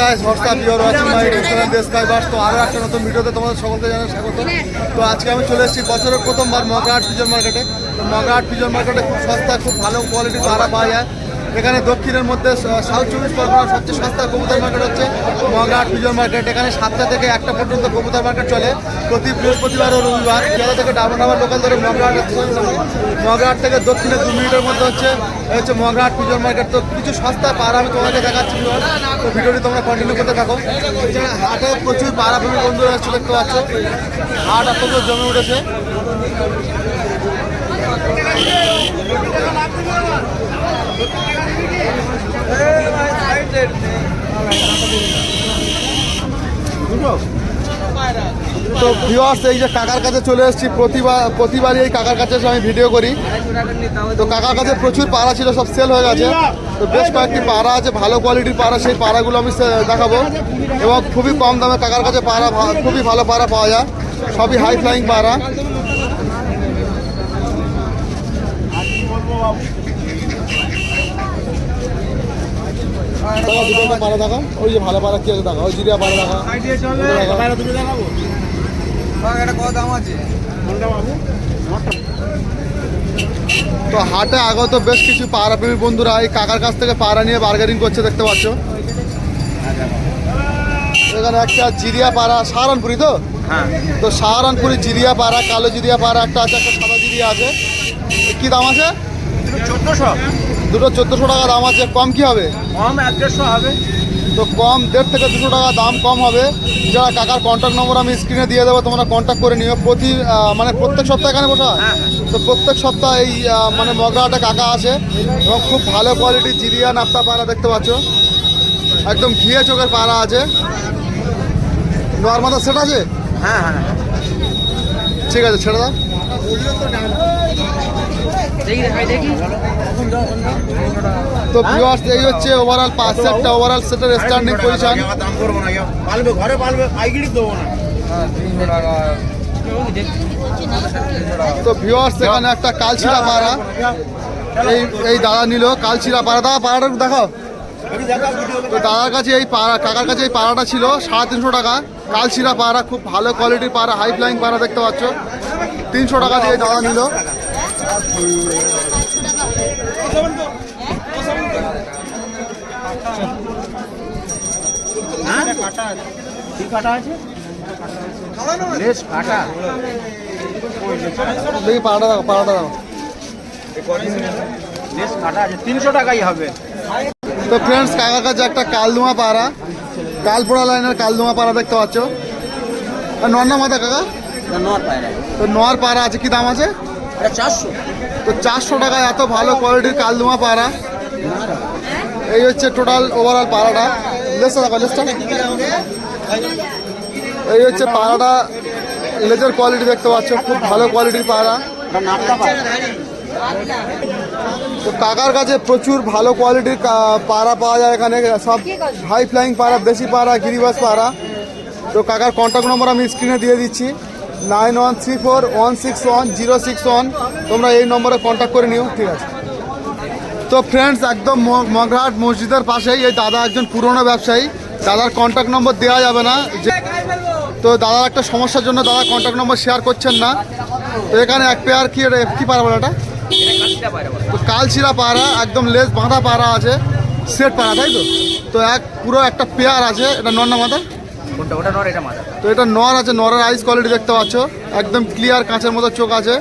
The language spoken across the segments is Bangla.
গাইস হোয়াটসঅ্যাপ একটা নতুন ভিডিওতে তোমাদের সকলকে জানাই স্বাগত। তো আজকে আমি চলে এসেছি বছরের প্রথমবার মগরাহাট পিজন মার্কেটে। তো মগরাহাট পিজন মার্কেটে খুব সস্তা খুব ভালো কোয়ালিটির তারা পাওয়া যায়। এখানে দক্ষিণের মধ্যে সাউথ চব্বিশ পরগনার সবচেয়ে সস্তা কবুতর মার্কেট হচ্ছে মগরাহাট পিজন মার্কেট এখানে সাতটা থেকে একটা পর্যন্ত কবুতর মার্কেট চলে। প্রতি বৃহস্পতিবার ও রবিবার জেলা থেকে ডাবল ডাবল লোকাল ধরে মগরাহাট মগরাহাট থেকে দক্ষিণে দু মিনিটের মধ্যে হচ্ছে হচ্ছে মগরাহাট পিজন মার্কেট তো কিছু সস্তা পাড়া আমি তোমাকে দেখাচ্ছি। তো ভিডিওটি তোমরা কন্টিনিউ করতে থাকো। হাটে প্রচুর পাড়া ভূমি বন্ধুরা এসছে দেখতে পাচ্ছ। হাট জোর জমে উঠেছে। তো ভিউয়ার্স এই যে কাকার কাছে চলে এসেছি প্রতিবার প্রতিবারই এই কাকার কাছে আমি ভিডিও করি। তো কাকার কাছে প্রচুর পাড়া ছিল, সব সেল হয়ে গেছে। তো বেশ কয়েকটি পাড়া আছে, ভালো কোয়ালিটির পাড়া, সেই পাড়াগুলো আমি দেখাবো। এবং খুবই কম দামে কাকার কাছে পাড়া খুবই ভালো পাড়া পাওয়া যায়। সবই হাই ফ্লাইং পাড়া। দুটো একটা দেখো ওই যে ভালো পাড়া কি আছে দেখো ওই জিরিয়া পাড়া দেখো। তো হাটে আগত বেশ কিছু পাড়া প্রেমী বন্ধুরা এই কাকার কাছ থেকে পাড়া নিয়ে বার্গেনিং করছে দেখতে পাচ্ছ এখানে একটা জিরিয়া পাড়া সাহারানপুরি তো হ্যাঁ তো সাহারানপুরি জিরিয়া পাড়া কালো জিরিয়া পাড়া একটা আছে একটা সাদা জিরিয়া আছে কি দাম আছে চোদ্দশো দুটো চোদ্দোশো টাকা দাম আছে কম কি হবে? কম এক দেড়শো হবে। তো কম দেড় থেকে দুশো টাকা দাম কম হবে। যারা কাকার কন্ট্যাক্ট নম্বর আমি স্ক্রিনে দিয়ে দেবো তোমরা কন্ট্যাক্ট করে নিও। প্রতি মানে প্রত্যেক সপ্তাহে এখানে বসা? হয়? হ্যাঁ। তো প্রত্যেক সপ্তাহে এই মানে মগরাহাটে কাকা আসে এবং খুব ভালো কোয়ালিটির জিরিয়া নাপ্তা পাড়া দেখতে পাচ্ছ। একদম ঘিয়ে চোখের পাড়া আছে। নর্মাদা সেট আছে? হ্যাঁ হ্যাঁ। ঠিক আছে ছেড়ে দাও। তো ভিউয়ার্স এই হচ্ছে ওভারঅল পাঁচ সেটটা ওভারঅল সেটের স্ট্যান্ডিং পজিশন তো ভিউয়ার্স এখানে একটা কালচিরা পাড়া এই এই দাদা নিল কালচিরা পাড়া দাদা পাড়াটা দেখাও। তো দাদার কাছে এই পাড়া কাকার কাছে এই পাড়াটা ছিল, সাড়ে তিনশো টাকা। কালচিরা পাড়া খুব ভালো কোয়ালিটির পাড়া হাই ফ্লাইং পাড়া দেখতে পাচ্ছ। তিনশো টাকা দিয়ে দাদা নিল। কি কাটা আছে লেস কাটা দেখি পাড়াটা দাও পাড়াটা দাও লেস কাটা আছে তিনশো টাকাই হবে তো ফ্রেন্ডস কাকার কাছে একটা কালদুমা পাড়া কালপোড়া লাইনের কালদুমা পাড়া দেখতে পাচ্ছ। নন্না মাথা কাকা? তো নোয়ার পাড়া আছে কি দাম আছে? তো চারশো টাকায় এত ভালো কোয়ালিটির কালদুমা পাড়া। এই হচ্ছে টোটাল ওভারঅল পাড়াটা। লেসটা দেখো লেসটা। এই হচ্ছে পাড়াটা। লেজের কোয়ালিটি দেখতে পাচ্ছ খুব ভালো কোয়ালিটির পাড়া। তো কাকার কাছে প্রচুর ভালো কোয়ালিটির পাড়া পাওয়া যায় এখানে। সব হাই ফ্লাইং পাড়া দেশি পাড়া গিরিবাস পাড়া। তো কাকার কন্ট্যাক্ট নম্বর আমি স্ক্রিনে দিয়ে দিচ্ছি। Nine one three four one six one zero six one. তোমরা এই নম্বরে কন্ট্যাক্ট করে নিও, ঠিক আছে? তো ফ্রেন্ডস একদম মগরাহাট মসজিদের পাশেই এই দাদা একজন পুরনো ব্যবসায়ী। দাদার কন্ট্যাক্ট নম্বর দেওয়া যাবে না। তো দাদার একটা সমস্যার জন্য দাদা কন্ট্যাক্ট নম্বর শেয়ার করছেন না। তো এখানে এক পেয়ার কি এটা, কি পাড়া বলে এটা? তো কালচিরা পাড়া, একদম লেজ বাঁধা পাড়া আছে সেট পাড়া, তাই তো? তো এক পুরো একটা পেয়ার আছে, এটা নন্না মাথা কোনটা? ওটা নট এটা মাথা। তো এটা নর আছে নরের আইস কোয়ালিটি দেখতে পাচ্ছ। একদম ক্লিয়ার কাঁচের মতো চোখ আছে।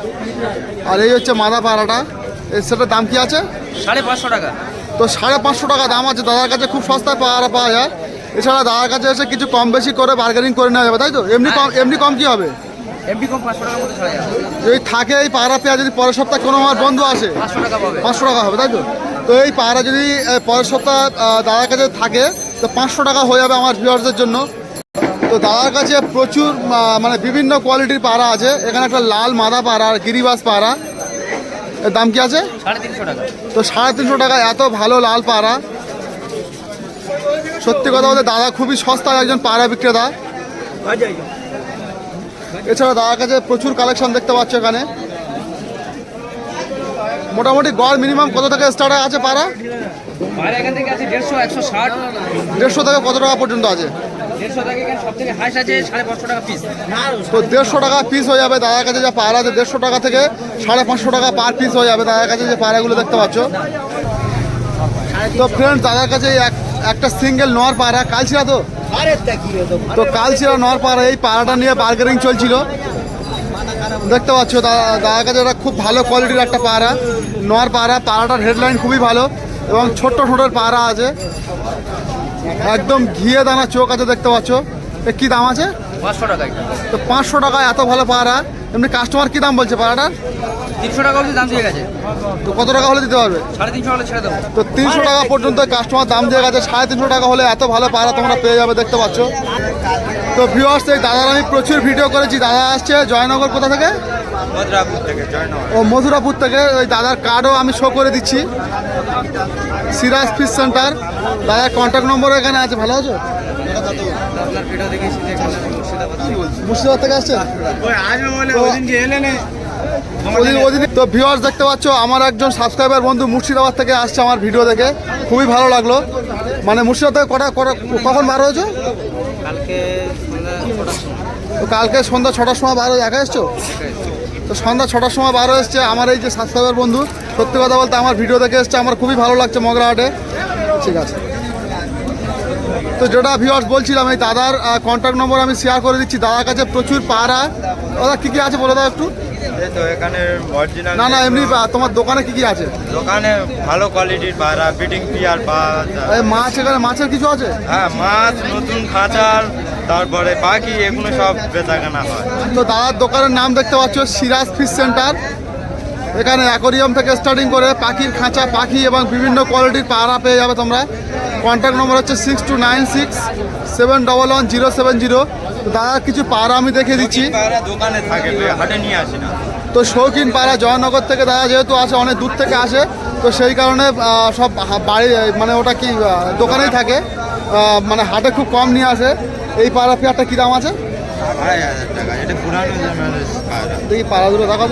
আর এই হচ্ছে মাথা পাড়াটা। সেটার দাম কি আছে? সাড়ে পাঁচশো টাকা। তো সাড়ে পাঁচশো টাকা দাম আছে। দাদার কাছে খুব সস্তায় পাওয়া পাওয়া যায়। এছাড়া দাদার কাছে এসে কিছু কম বেশি করে বার্গেনিং করে নেওয়া যাবে তাই তো? এমনি কম এমনি কম কি হবে? এমপি কম পাঁচশো টাকার মধ্যে যদি থাকে এই পাড়া পেঁয়াজ যদি পরের সপ্তাহে কোনো আমার বন্ধু আসে পাঁচশো টাকা পাবে। পাঁচশো টাকা হবে তাই তো? তো এই পাড়া যদি পরের সপ্তাহ দাদার কাছে থাকে তো পাঁচশো টাকা হয়ে যাবে আমার ভিউয়ার্সদের জন্য। তো দাদার কাছে প্রচুর মানে বিভিন্ন কোয়ালিটির পাড়া আছে। এখানে একটা লাল মাদা পাড়া আর গিরিবাস পাড়া। এর দাম কি আছে? টাকা। তো সাড়ে তিনশো টাকা এত ভালো লাল পাড়া। সত্যি কথা বলতে দাদা খুবই সস্তা একজন পাড়া বিক্রেতা। এছাড়া দাদার কাছে প্রচুর কালেকশন দেখতে পাচ্ছ এখানে। মোটামুটি গড় মিনিমাম কত থেকে স্টার্ট আছে পাড়া? দেড়শো থেকে কত টাকা পর্যন্ত আছে? দেড়শো টাকা পিস হয়ে যাবে দাদার কাছে যে পাড়া আছে, দেড়শো টাকা থেকে সাড়ে পাঁচশো টাকা পার পিস হয়ে যাবে দাদার কাছে যে পাড়াগুলো দেখতে পাচ্ছ। তো ফ্রেন্ড দাদার কাছে এক একটা সিঙ্গেল নর পাড়া। কালছিরা তো? তো কালছিরা নর পাড়া। এই পাড়াটা নিয়ে বার্গেনিং চলছিল। দেখতে পাচ্ছ দাদা দাদার কাছে এটা খুব ভালো কোয়ালিটির একটা পাড়া। নর পাড়া, পাড়াটার হেডলাইন খুবই ভালো এবং ছোট্ট ছোটোর পাড়া আছে। একদম ঘিয়ে দানা চোখ আছে দেখতে পাচ্ছ। কী দাম আছে? পাঁচশো টাকায়। তো পাঁচশো টাকা এত ভালো পাড়া। এমনি কাস্টমার কি দাম বলছে পাড়াটার? তিনশো টাকা দাম দিয়ে গেছে। তো কত টাকা হলে দিতে পারবে? সাড়ে তিনশো হলে ছেড়ে দেবো। তো তিনশো টাকা পর্যন্ত কাস্টমার দাম দিয়ে গেছে। সাড়ে তিনশো টাকা হলে এত ভালো পাড়া তোমরা পেয়ে যাবে দেখতে পাচ্ছ। তো ভিউয়ার্স এই দাদার আমি প্রচুর ভিডিও করেছি। দাদা আসছে জয়নগর কোথা থেকে? ও মথুরাপুর থেকে ওই দাদার কার্ডও আমি শো করে দিচ্ছি। সিরাজ ফিশ সেন্টার দাদার কন্ট্যাক্ট নম্বর এখানে আছে ভালো আছো? মুর্শিদাবাদ থেকে। আসছে তো ভিউয়ার্স দেখতে পাচ্ছ আমার একজন সাবস্ক্রাইবার বন্ধু মুর্শিদাবাদ থেকে আসছে আমার ভিডিও দেখে। খুবই ভালো লাগল। মানে মুর্শিদাবাদ থেকে কটা কখন বার হয়েছো? কালকে সন্ধ্যা ছটার সময়। তো কালকে সন্ধ্যা ছটার সময় বার হয়ে একা এসছো। তো সন্ধ্যা ছটার সময় বারো এসছে আমার এই যে সাবস্ক্রাইবার বন্ধু। সত্যি কথা বলতে আমার ভিডিও দেখে এসছে, আমার খুবই ভালো লাগছে মগরাহাটে। ঠিক আছে। তো যেটা ভিওয়ার্স বলছিলাম, এই দাদার কন্ট্যাক্ট নম্বর আমি শেয়ার করে দিচ্ছি। দাদার কাছে প্রচুর পাড়া। দাদা, কী কী আছে বলে দাও একটু? তো এখানে অরিজিনাল না না এমনি তোমার দোকানে কী কী আছে? দোকানে ভালো কোয়ালিটির পায়রা পিয়ার পাওয়া মাছ এখানে মাছের কিছু আছে? হ্যাঁ মাছ নতুন খাঁচার তারপরে পাখি এগুলো সব বেচাকেনা হয়। তো দাদার দোকানের নাম দেখতে পাচ্ছ সিরাজ ফিশ সেন্টার এখানে অ্যাকোরিয়াম থেকে স্টার্টিং করে পাখির খাঁচা পাখি এবং বিভিন্ন কোয়ালিটির পাড়া পেয়ে যাবে তোমরা। কন্ট্যাক্ট নম্বর হচ্ছে six two nine six seven double one zero seven zero দাদার কিছু পাড়া আমি দেখে দিচ্ছি। দোকানে থাকে হাটে নিয়ে আসি না। তো শৌখিন পাড়া জয়নগর থেকে দাদা যেহেতু আসে অনেক দূর থেকে আসে তো সেই কারণে সব বাড়ি মানে ওটা কি দোকানেই থাকে। মানে হাটে খুব কম নিয়ে আসে। এই পাড়া পেয়ারটা কী দাম আছে? দেখি পাড়া দুটো দেখা।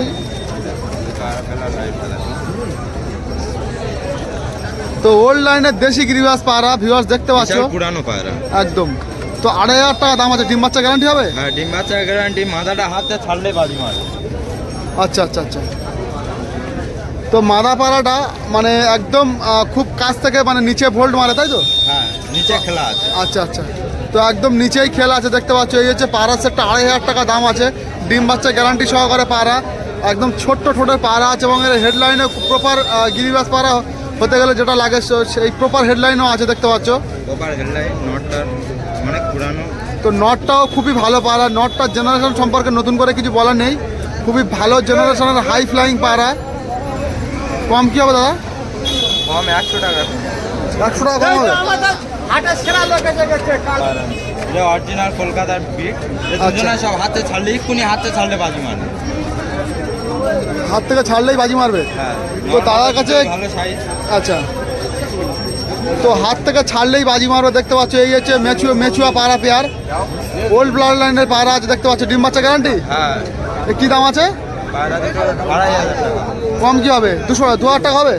লাইফ তো ওল্ড লাইনের দেশি গিরিবাস পাড়া ভিউয়ার্স দেখতে পাচ্ছ? পুরানো পায়রা। একদম। তো আড়াই হাজার টাকা দাম আছে ডিম বাচ্চা গ্যারান্টি হবে? হ্যাঁ ডিম বাচ্চা গ্যারান্টি মাথাটা হাতে ছাড়লে বাজি মারে আচ্ছা আচ্ছা আচ্ছা। তো মাদা পাড়াটা মানে একদম খুব কাছ থেকে মানে নিচে ভোল্ট মারে তাই তো? হ্যাঁ নিচে খেলা আছে। আচ্ছা আচ্ছা। তো একদম নিচেই খেলা আছে দেখতে পাচ্ছ। এই হচ্ছে পাড়া সেটটা আড়াই হাজার টাকা দাম আছে। ডিম বাচ্চা গ্যারান্টি সহকারে পাড়া একদম ছোট্ট ঠোঁটের পাড়া আছে এবং এর হেডলাইনে প্রপার গিরিবাস পাড়া হতে গেলে যেটা লাগে সেই প্রপার হেডলাইনও আছে দেখতে পাচ্ছ। ওপার হেডলাইন নটটার অনেক পুরানো। তো নটটাও খুবই ভালো পাড়া নটটার জেনারেশন সম্পর্কে নতুন করে কিছু বলার নেই। খুবই ভালো জেনারেশনের হাই ফ্লাইং পাড়া। কম কি হবে দাদা? কম একশো টাকা। একশো টাকা কম হবে? এটা অরিজিনাল কলকাতার বিট আচ্ছা। দুজনে সব হাতে ছাড়লে এক্ষুনি হাতে ছাড়লে বাজি মানে হাত থেকে ছাড়লেই বাজি মারবে? হ্যাঁ। তো দাদার কাছে- ভালো সাইজ আচ্ছা। তো হাত থেকে ছাড়লেই বাজি মারবে দেখতে পাচ্ছ এই হচ্ছে মেচুয়া মেচুয়া পাড়া পেয়ার ওল্ড ব্লাড লাইনের পাড়া আছে দেখতে পাচ্ছ ডিম বাচ্চা গ্যারান্টি হ্যাঁ। কী দাম আছে? কম কি হবে? দুশো দু হাজার টাকা হবে?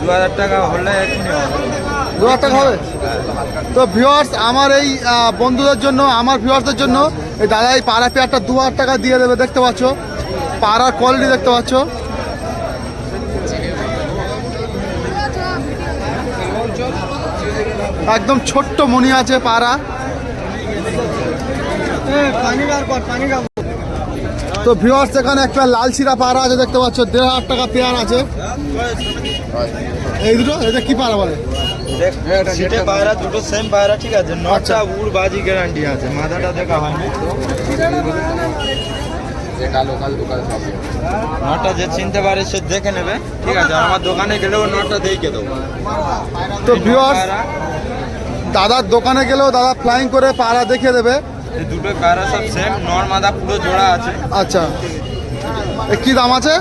দু হাজার টাকা হলে হবে। দু হাজার টাকা হবে? তো ভিউয়ার্স আমার এই বন্ধুদের জন্য আমার ভিউয়ার্সদের জন্য এই দাদা এই পাড়া পেয়ারটা দু হাজার টাকা দিয়ে দেবে দেখতে পাচ্ছ। পাড়ার কোয়ালিটি দেখতে পাচ্ছ। একদম ছোট্ট মনি আছে পাড়া। তো ভিউয়ার্স এখানে একটা লাল শিরা পাড়া আছে দেখতে পাচ্ছ দেড় হাজার টাকা পেয়ার আছে। এই দুটো? এটা কি পাড়া বলে? সিটে পায়রা দুটো সেম পায়রা ঠিক আছে? নটা উড় বাজি গ্যারান্টি আছে মাথাটা দেখা হয়নি। নটা যে চিনতে পারে সে দেখে নেবে ঠিক আছে? আমার দোকানে গেলেও নটা দেখে দেবো। তো ভিউয়ার্স দাদার দোকানে গেলেও দাদা ফ্লাইং করে পাড়া দেখিয়ে দেবে। দুটো পায়রা সব সেম নর মাদা পুরো জোড়া আছে। আচ্ছা। কি দাম আছে?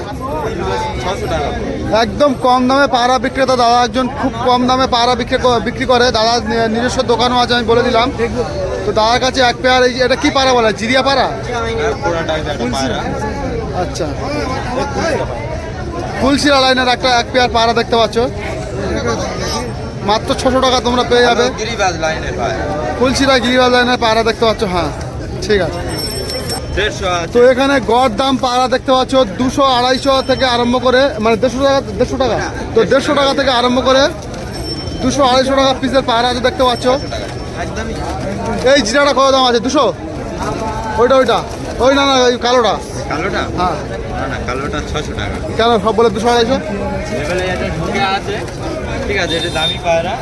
একদম কম দামে পাড়া বিক্রেতা দাদা একজন খুব কম দামে পাড়া বিক্রি বিক্রি করে। দাদা নিজস্ব দোকানও আছে আমি বলে দিলাম। তো দাদার কাছে এক পেয়ার এই এটা কি পাড়া বলে? জিরিয়া পাড়া? পায়রা আচ্ছা। ফুলশিরা লাইনের একটা এক পেয়ার পায়রা দেখতে পাচ্ছ। মাত্র ছশো টাকা তোমরা পেয়ে যাবে। ফুলশিরা গিরিবাজ লাইনের পায়রা দেখতে পাচ্ছ? হ্যাঁ ঠিক আছে। তো এখানে গড় দাম পায়রা দেখতে পাচ্ছ দুশো আড়াইশো থেকে আরম্ভ করে মানে দেড়শো টাকা দেড়শো টাকা? তো দেড়শো টাকা থেকে আরম্ভ করে দুশো আড়াইশো টাকা পিসের পায়রা আছে দেখতে পাচ্ছ। এই জিরাটা কত দাম আছে? দুশো? ওইটা ওইটা। ওই না না ওই কালোটা। কালোটা? হ্যাঁ। কালোটা ছশো টাকা। কেন সব বলে দুশো আড়াইশো? আছে। ঠিক আছে এটা দামি পায়রা।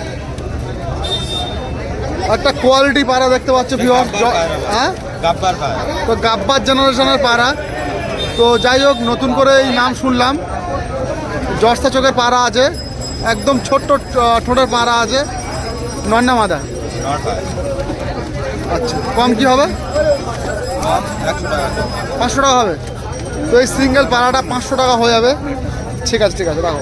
একটা কোয়ালিটি পায়রা দেখতে পাচ্ছ পায়রা। হ্যাঁ? গাব্বার পায়রা। তো গাব্বার জেনারেশনের পায়রা। তো যাই হোক নতুন করে এই নাম শুনলাম। জর্সা চোখের পায়রা আছে। একদম ছোট্ট ঠোঁটের পায়রা আছে। নন্না মাদা আচ্ছা কম কি হবে। পাঁচশো টাকা হবে। তো এই সিঙ্গেল পাড়াটা পাঁচশো টাকা হয়ে যাবে। ঠিক আছে ঠিক আছে রাখো।